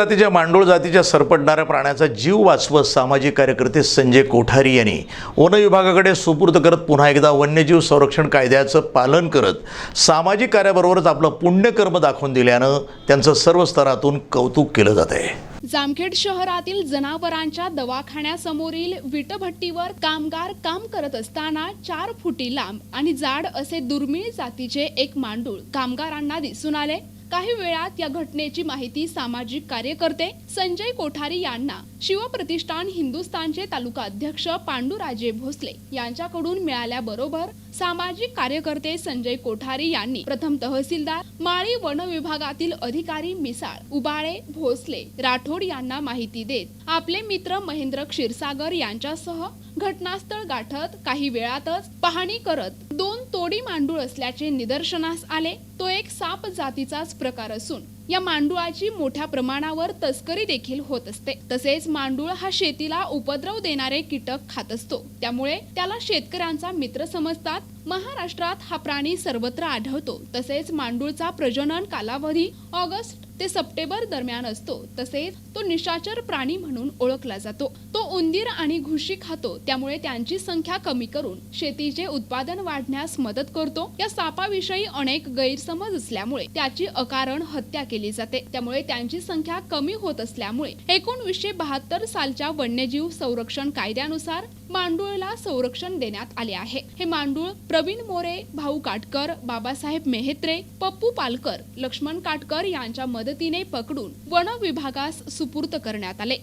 जातीच्या मांडोळ जातीच्या सरपडणाऱ्या प्राण्याचा जीव वाचवत सामाजिक कार्यकर्ते संजय कोठारी यांनी वन विभागाकडे सुपूर्द करत पुन्हा एकदा वन्यजीव संरक्षण कायद्याचं पालन करत सामाजिक कार्याबरोबरच आपलं पुण्यकर्म दाखवून दिल्यानं त्यांचं सर्व स्तरातून कौतुक केलं जात आहे. जामखेड शहरातील जनावरांच्या दवाखान्यासमोरील विटभट्टीवर कामगार काम करत असताना चार फुटी लांब आणि जाड असे दुर्मिळ जातीचे एक मांडूळ कामगारांना दिसून आले. काही वेळात या घटनेची माहिती सामाजिक कार्यकर्ते संजय कोठारी यांना शिवप्रतिष्ठान हिंदुस्थानचे तालुका अध्यक्ष पांडुराजे भोसले यांच्याकडून मिळाल्याबरोबर सामाजिक कार्यकर्ते संजय कोठारी यांनी प्रथम तहसीलदार माळी वन विभागातील अधिकारी मिसाळ उबाळे भोसले राठोड यांना माहिती देत आपले मित्र महेंद्र क्षीरसागर यांच्यासह घटनास्थळ गाठत काही वेळातच पाहणी करत दोन तोडी मांडूळ असल्याचे निदर्शनास आले. तो एक साप जातीचाच प्रकार असून या मांडुळाची मोठ्या प्रमाणावर तस्करी देखील होत असते. तसेच मांडूळ हा शेतीला उपद्रव देणारे कीटक खात असतो. त्यामुळे त्याला शेतकऱ्यांचा मित्र समजतात. महाराष्ट्रात हा प्राणी सर्वत्र आढळतो. तसेच मांडूळचा प्रजनन कालावधी ऑगस्ट ते सप्टेंबर दरम्यान असतो. तसेच तो निशाचर प्राणी म्हणून ओळखला जातो. तो उंदीर आणि घुशी खातो. त्यामुळे त्यांची संख्या कमी करून शेतीचे उत्पादन वाढण्यास मदत करतो. या सापाविषयी अनेक गैरसमज असल्यामुळे त्याची अकारण हत्या केली जाते. त्यामुळे त्यांची संख्या कमी होत असल्यामुळे एकोणवीसशे बहात्तर सालच्या वन्यजीव संरक्षण कायद्यानुसार मांडूळला संरक्षण देण्यात आले आहे. हे मांडूळ प्रवीण मोरे भाऊ काटकर बाबासाहेब मेहेत्रे पप्पू पालकर लक्ष्मण काटकर यांच्या मदतीने पकडून वन विभागास सुपूर्त करण्यात आले.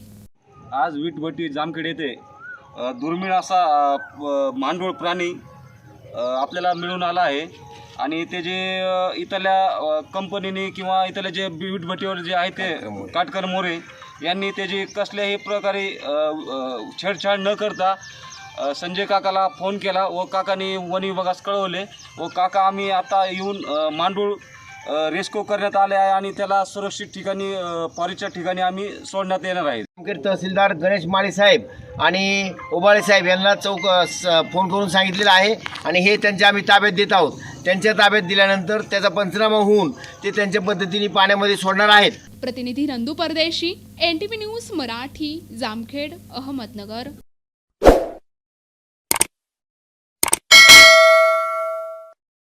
आज विटभट्टी जामखेड येथे दुर्मिळ असा मांडूळ प्राणी आपल्याला मिळून आला आहे. आणि ते जे इथल्या कंपनीने किंवा इथल्या जे वीटभट्टीवर जे आहे ते काटकर मोरे. यांनी त्याची कसल्याही प्रकारे छेडछाड न करता संजय काकाला फोन केला. व काकाने वन विभागास कळवले. व काका आम्ही आता येऊन मांडूळ रेस्क्यू करण्यात आले आहे आणि त्याला सुरक्षित ठिकाणी पॉरीच्या ठिकाणी आम्ही सोडण्यात येणार आहे. जामखेड तहसीलदार गणेश माळी साहेब आणि उबाळे साहेब यांना चौक स- फोन करून सांगितलेलं आहे आणि हे त्यांच्या आम्ही ताब्यात देत आहोत. त्यांच्या ताब्यात दिल्यानंतर त्याचा पंचनामा होऊन ते त्यांच्या पद्धतीने पाण्यामध्ये सोडणार आहेत. प्रतिनिधी नंदू परदेशी एनटीव्ही न्यूज मराठी जामखेड अहमदनगर.